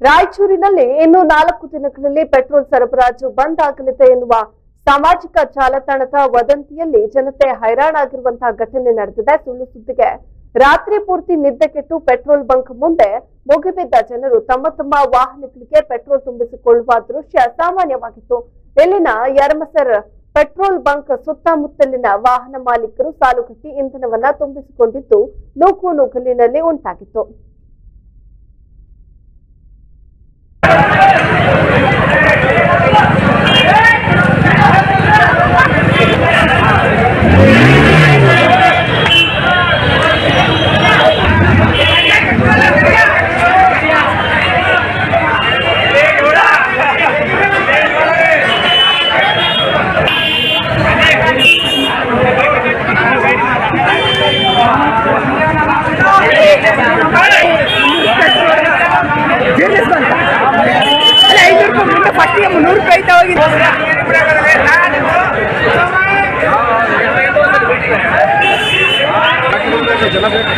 ರಾಯಚೂರಿನಲ್ಲಿ ಇನ್ನು ನಾಲ್ಕು ದಿನಗಳಲ್ಲಿ ಪೆಟ್ರೋಲ್ ಸರಬರಾಜು ಬಂದ್ ಆಗಲಿದೆ ಎನ್ನುವ ಸಾಮಾಜಿಕ ಜಾಲತಾಣದ ವದಂತಿಯಲ್ಲಿ ಜನತೆ ಹೈರಾಣಾಗಿರುವಂತಹ ಘಟನೆ ನಡೆದಿದೆ. ಸುಳ್ಳು ಸುದ್ದಿಗೆ ರಾತ್ರಿ ಪೂರ್ತಿ ನಿದ್ದೆ ಕೆಟ್ಟು ಪೆಟ್ರೋಲ್ ಬಂಕ್ ಮುಂದೆ ಮುಗಿಬಿದ್ದ ಜನರು ತಮ್ಮ ತಮ್ಮ ವಾಹನಗಳಿಗೆ ಪೆಟ್ರೋಲ್ ತುಂಬಿಸಿಕೊಳ್ಳುವ ದೃಶ್ಯ ಸಾಮಾನ್ಯವಾಗಿತ್ತು. ಇಲ್ಲಿನ ಯರಮಸರ್ ಪೆಟ್ರೋಲ್ ಬಂಕ್ ಸುತ್ತಮುತ್ತಲಿನ ವಾಹನ ಮಾಲೀಕರು ಸಾಲುಗಟ್ಟಿ ಇಂಧನವನ್ನ ತುಂಬಿಸಿಕೊಂಡಿದ್ದು ನೂಕು ನುಗ್ಗಲಿನಲ್ಲಿ ಉಂಟಾಗಿತ್ತು. ಜನ ಬೇಕು